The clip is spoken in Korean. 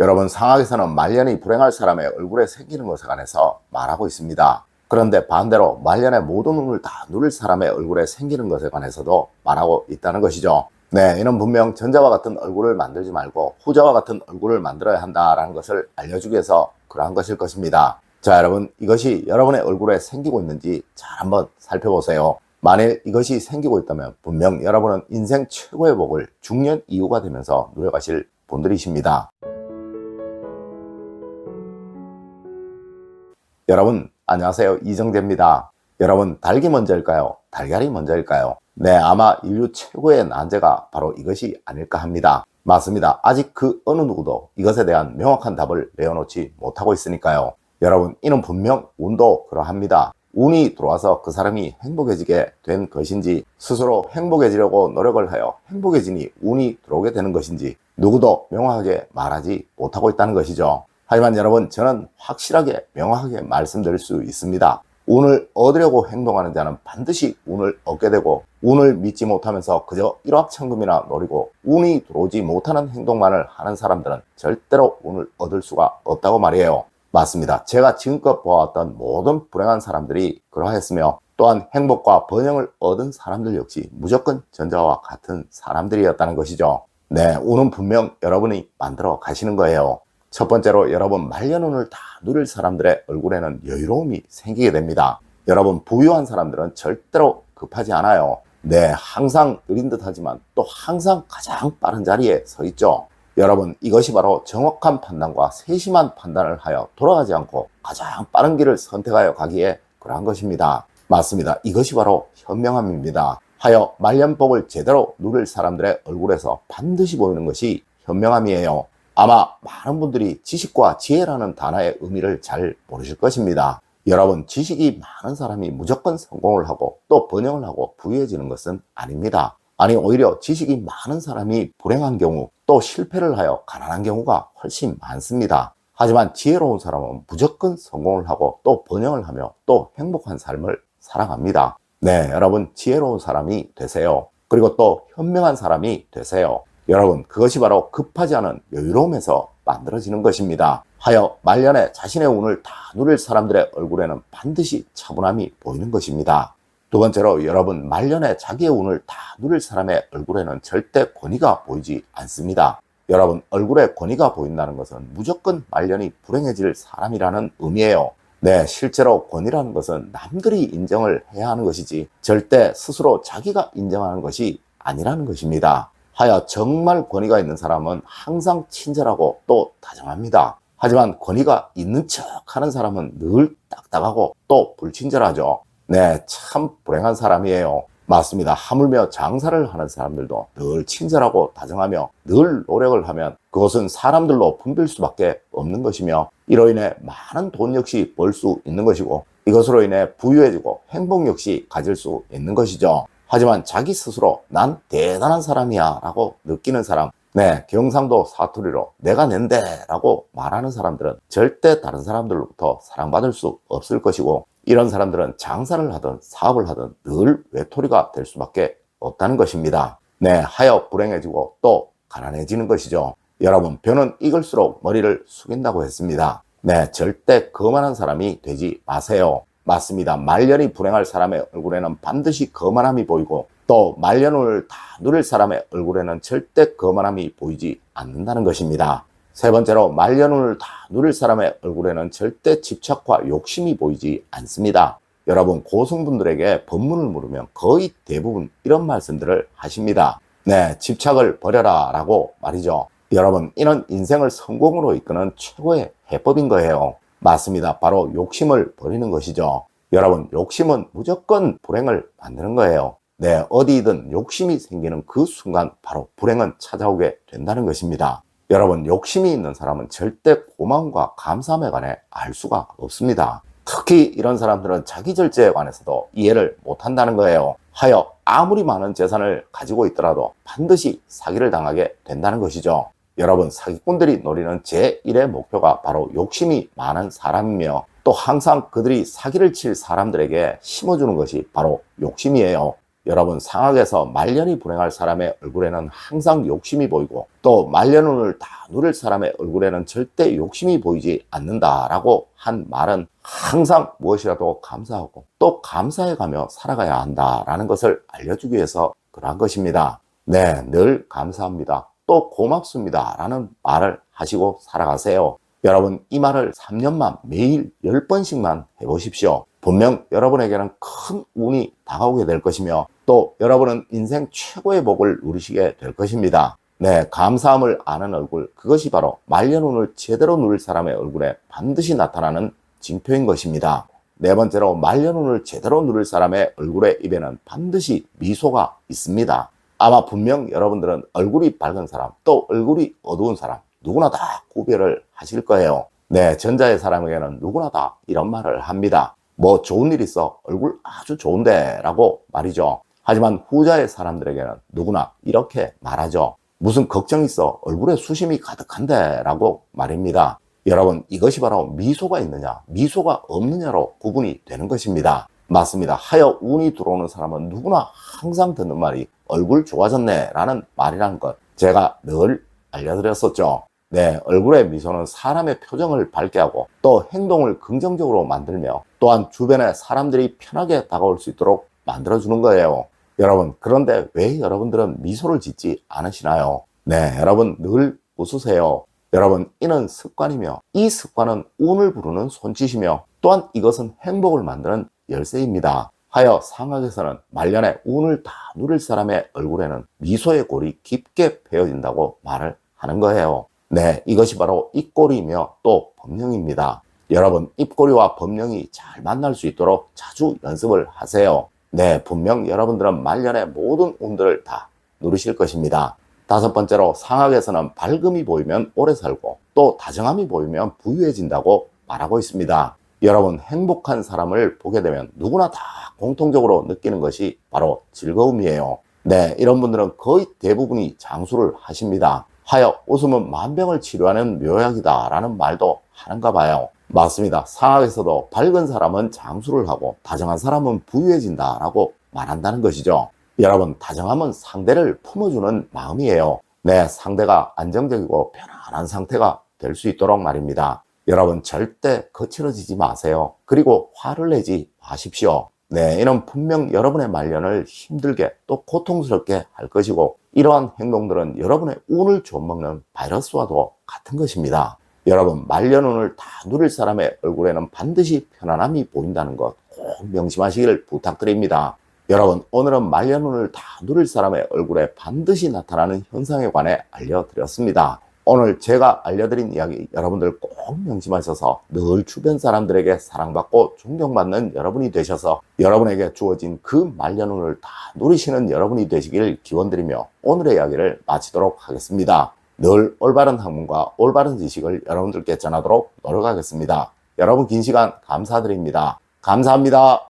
여러분 상학에서는 말년이 불행할 사람의 얼굴에 생기는 것에 관해서 말하고 있습니다. 그런데 반대로 말년에 모든 운을 다 누릴 사람의 얼굴에 생기는 것에 관해서도 말하고 있다는 것이죠. 네, 이는 분명 전자와 같은 얼굴을 만들지 말고 후자와 같은 얼굴을 만들어야 한다라는 것을 알려주기 위해서 그러한 것일 것입니다. 자, 여러분, 이것이 여러분의 얼굴에 생기고 있는지 잘 한번 살펴보세요. 만일 이것이 생기고 있다면 분명 여러분은 인생 최고의 복을 중년 이후가 되면서 누려가실 분들이십니다. 여러분 안녕하세요. 이정재입니다. 여러분 닭이 먼저일까요? 달걀이 먼저일까요? 네 아마 인류 최고의 난제가 바로 이것이 아닐까 합니다. 맞습니다. 아직 그 어느 누구도 이것에 대한 명확한 답을 내어놓지 못하고 있으니까요. 여러분 이는 분명 운도 그러합니다. 운이 들어와서 그 사람이 행복해지게 된 것인지 스스로 행복해지려고 노력을 하여 행복해지니 운이 들어오게 되는 것인지 누구도 명확하게 말하지 못하고 있다는 것이죠 하지만 여러분 저는 확실하게 명확하게 말씀드릴 수 있습니다. 운을 얻으려고 행동하는 자는 반드시 운을 얻게 되고 운을 믿지 못하면서 그저 일확천금이나 노리고 운이 들어오지 못하는 행동만을 하는 사람들은 절대로 운을 얻을 수가 없다고 말이에요. 맞습니다. 제가 지금껏 보았던 모든 불행한 사람들이 그러하였으며 또한 행복과 번영을 얻은 사람들 역시 무조건 전자와 같은 사람들이었다는 것이죠. 네, 운은 분명 여러분이 만들어 가시는 거예요. 첫 번째로 여러분 말년운을 다 누릴 사람들의 얼굴에는 여유로움이 생기게 됩니다. 여러분 부유한 사람들은 절대로 급하지 않아요. 네, 항상 느린 듯 하지만 또 항상 가장 빠른 자리에 서 있죠. 여러분 이것이 바로 정확한 판단과 세심한 판단을 하여 돌아가지 않고 가장 빠른 길을 선택하여 가기에 그러한 것입니다. 맞습니다. 이것이 바로 현명함입니다. 하여 말년복을 제대로 누릴 사람들의 얼굴에서 반드시 보이는 것이 현명함이에요. 아마 많은 분들이 지식과 지혜라는 단어의 의미를 잘 모르실 것입니다. 여러분, 지식이 많은 사람이 무조건 성공을 하고 또 번영을 하고 부유해지는 것은 아닙니다. 아니, 오히려 지식이 많은 사람이 불행한 경우 또 실패를 하여 가난한 경우가 훨씬 많습니다. 하지만 지혜로운 사람은 무조건 성공을 하고 또 번영을 하며 또 행복한 삶을 살아갑니다. 네, 여러분, 지혜로운 사람이 되세요. 그리고 또 현명한 사람이 되세요. 여러분 그것이 바로 급하지 않은 여유로움에서 만들어지는 것입니다. 하여 말년에 자신의 운을 다 누릴 사람들의 얼굴에는 반드시 차분함이 보이는 것입니다. 두 번째로 여러분 말년에 자기의 운을 다 누릴 사람의 얼굴에는 절대 권위가 보이지 않습니다. 여러분 얼굴에 권위가 보인다는 것은 무조건 말년이 불행해질 사람이라는 의미예요. 네, 실제로 권위라는 것은 남들이 인정을 해야 하는 것이지 절대 스스로 자기가 인정하는 것이 아니라는 것입니다. 하여 정말 권위가 있는 사람은 항상 친절하고 또 다정합니다. 하지만 권위가 있는 척 하는 사람은 늘 딱딱하고 또 불친절하죠. 네, 참 불행한 사람이에요. 맞습니다. 하물며 장사를 하는 사람들도 늘 친절하고 다정하며 늘 노력을 하면 그것은 사람들로 붐빌 수밖에 없는 것이며 이로 인해 많은 돈 역시 벌 수 있는 것이고 이것으로 인해 부유해지고 행복 역시 가질 수 있는 것이죠. 하지만 자기 스스로 난 대단한 사람이야 라고 느끼는 사람 네, 경상도 사투리로 내가 낸데 라고 말하는 사람들은 절대 다른 사람들로부터 사랑받을 수 없을 것이고 이런 사람들은 장사를 하든 사업을 하든 늘 외톨이가 될 수밖에 없다는 것입니다. 네, 하여 불행해지고 또 가난해지는 것이죠. 여러분, 벼는 익을수록 머리를 숙인다고 했습니다. 네, 절대 거만한 사람이 되지 마세요. 맞습니다. 말년이 불행할 사람의 얼굴에는 반드시 거만함이 보이고 또 말년을 다 누릴 사람의 얼굴에는 절대 거만함이 보이지 않는다는 것입니다. 세 번째로 말년을 다 누릴 사람의 얼굴에는 절대 집착과 욕심이 보이지 않습니다. 여러분 고성분들에게 법문을 물으면 거의 대부분 이런 말씀들을 하십니다. 네, 집착을 버려라 라고 말이죠. 여러분 이는 인생을 성공으로 이끄는 최고의 해법인 거예요. 맞습니다. 바로 욕심을 버리는 것이죠. 여러분, 욕심은 무조건 불행을 만드는 거예요. 네, 어디든 욕심이 생기는 그 순간 바로 불행은 찾아오게 된다는 것입니다. 여러분, 욕심이 있는 사람은 절대 고마움과 감사함에 관해 알 수가 없습니다. 특히 이런 사람들은 자기 절제에 관해서도 이해를 못 한다는 거예요. 하여 아무리 많은 재산을 가지고 있더라도 반드시 사기를 당하게 된다는 것이죠. 여러분 사기꾼들이 노리는 제1의 목표가 바로 욕심이 많은 사람이며 또 항상 그들이 사기를 칠 사람들에게 심어주는 것이 바로 욕심이에요. 여러분 상학에서 말년이 불행할 사람의 얼굴에는 항상 욕심이 보이고 또 말년운을 다 누릴 사람의 얼굴에는 절대 욕심이 보이지 않는다라고 한 말은 항상 무엇이라도 감사하고 또 감사해가며 살아가야 한다라는 것을 알려주기 위해서 그러한 것입니다. 네, 늘 감사합니다. 또 고맙습니다. 라는 말을 하시고 살아가세요. 여러분, 이 말을 3년만 매일 10번씩만 해보십시오. 분명 여러분에게는 큰 운이 다가오게 될 것이며 또 여러분은 인생 최고의 복을 누리시게 될 것입니다. 네, 감사함을 아는 얼굴, 그것이 바로 말년운을 제대로 누릴 사람의 얼굴에 반드시 나타나는 징표인 것입니다. 네 번째로 말년운을 제대로 누릴 사람의 얼굴의 입에는 반드시 미소가 있습니다. 아마 분명 여러분들은 얼굴이 밝은 사람, 또 얼굴이 어두운 사람, 누구나 다 구별을 하실 거예요. 네, 전자의 사람에게는 누구나 다 이런 말을 합니다. 뭐 좋은 일 있어 얼굴 아주 좋은데 라고 말이죠. 하지만 후자의 사람들에게는 누구나 이렇게 말하죠. 무슨 걱정 있어 얼굴에 수심이 가득한데 라고 말입니다. 여러분 이것이 바로 미소가 있느냐 미소가 없느냐로 구분이 되는 것입니다. 맞습니다. 하여 운이 들어오는 사람은 누구나 항상 듣는 말이 얼굴 좋아졌네 라는 말이라는 것 제가 늘 알려드렸었죠. 네, 얼굴의 미소는 사람의 표정을 밝게 하고 또 행동을 긍정적으로 만들며 또한 주변에 사람들이 편하게 다가올 수 있도록 만들어주는 거예요. 여러분, 그런데 왜 여러분들은 미소를 짓지 않으시나요? 네, 여러분 늘 웃으세요. 여러분, 이는 습관이며 이 습관은 운을 부르는 손짓이며 또한 이것은 행복을 만드는 열쇠입니다. 하여 상학에서는 말년에 운을 다 누릴 사람의 얼굴에는 미소의 골이 깊게 베어진다고 말을 하는 거예요. 네, 이것이 바로 입꼬리이며 또 법령입니다. 여러분, 입꼬리와 법령이 잘 만날 수 있도록 자주 연습을 하세요. 네, 분명 여러분들은 말년의 모든 운들을 다 누리실 것입니다. 다섯 번째로 상학에서는 밝음이 보이면 오래 살고 또 다정함이 보이면 부유해진다고 말하고 있습니다. 여러분, 행복한 사람을 보게 되면 누구나 다 공통적으로 느끼는 것이 바로 즐거움이에요. 네, 이런 분들은 거의 대부분이 장수를 하십니다. 하여 웃음은 만병을 치료하는 묘약이다 라는 말도 하는가 봐요. 맞습니다. 상학에서도 밝은 사람은 장수를 하고 다정한 사람은 부유해진다 라고 말한다는 것이죠. 여러분, 다정함은 상대를 품어주는 마음이에요. 네, 상대가 안정적이고 편안한 상태가 될 수 있도록 말입니다. 여러분, 절대 거칠어지지 마세요. 그리고 화를 내지 마십시오. 네, 이는 분명 여러분의 말년을 힘들게 또 고통스럽게 할 것이고 이러한 행동들은 여러분의 운을 좀먹는 바이러스와도 같은 것입니다. 여러분, 말년운을 다 누릴 사람의 얼굴에는 반드시 편안함이 보인다는 것 꼭 명심하시기를 부탁드립니다. 여러분, 오늘은 말년운을 다 누릴 사람의 얼굴에 반드시 나타나는 현상에 관해 알려드렸습니다. 오늘 제가 알려드린 이야기 여러분들 꼭 명심하셔서 늘 주변 사람들에게 사랑받고 존경받는 여러분이 되셔서 여러분에게 주어진 그 말년운을 다 누리시는 여러분이 되시길 기원드리며 오늘의 이야기를 마치도록 하겠습니다. 늘 올바른 학문과 올바른 지식을 여러분들께 전하도록 노력하겠습니다. 여러분 긴 시간 감사드립니다. 감사합니다.